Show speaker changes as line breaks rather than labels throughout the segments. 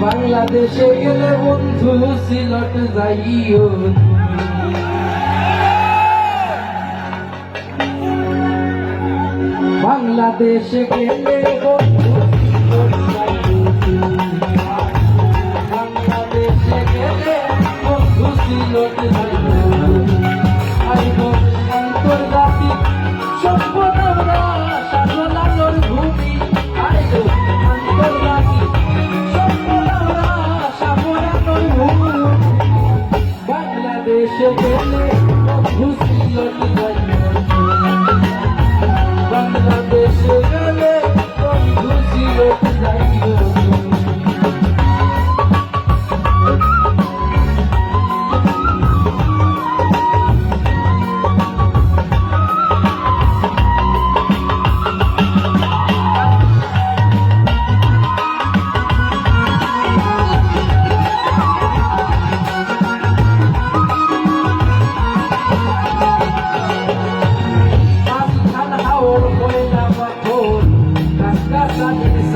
বাংলাদেশে গেলে বন্ধু সিলট যাইও বাংলাদেশে গেলে বন্ধু বাংলাদেশে গেলে বন্ধু সিলট যাইও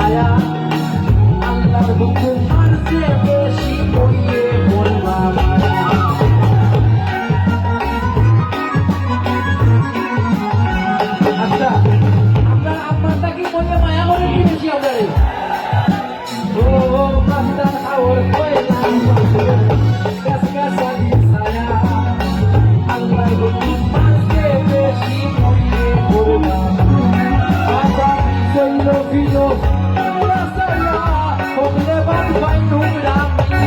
Kaskasan saya Allah buku marse beshi koye bolma আচ্ছা আমরা আপনারটা কি মনে মায়া করে কি বেশি আমরা ও পাস্তান হাওর কোয়লা কাসকাসান saya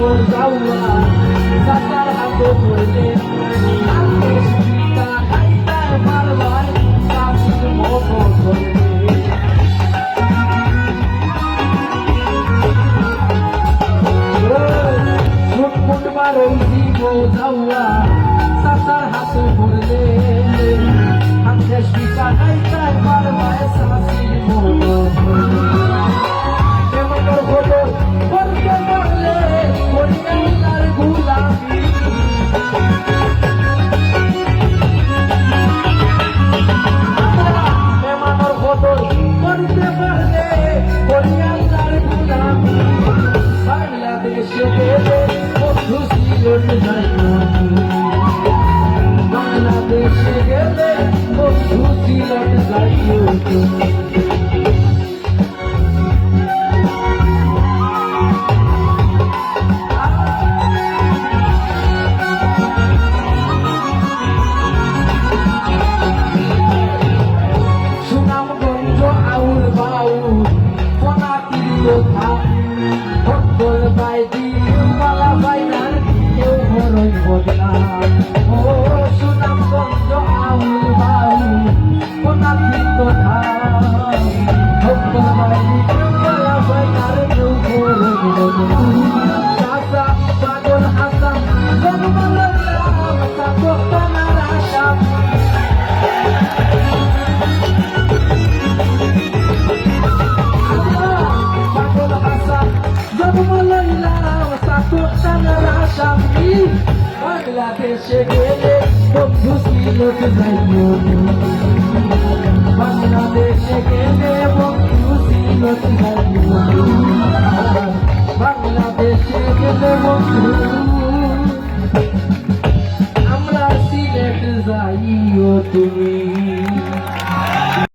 জীবন যাওয়া সাতার হাতে পড়লে আগে সুবিতা খাইতায় মারবাই সাবির মতো ধরলে ফুটফুট মারই জীবন সিলট গেলে বন্ধু যাইও বাংলাদেশে গেলে বন্ধু যাইও বাংলাদেশে গেলে বন্ধু আমরা সিলেট যাইও তুমি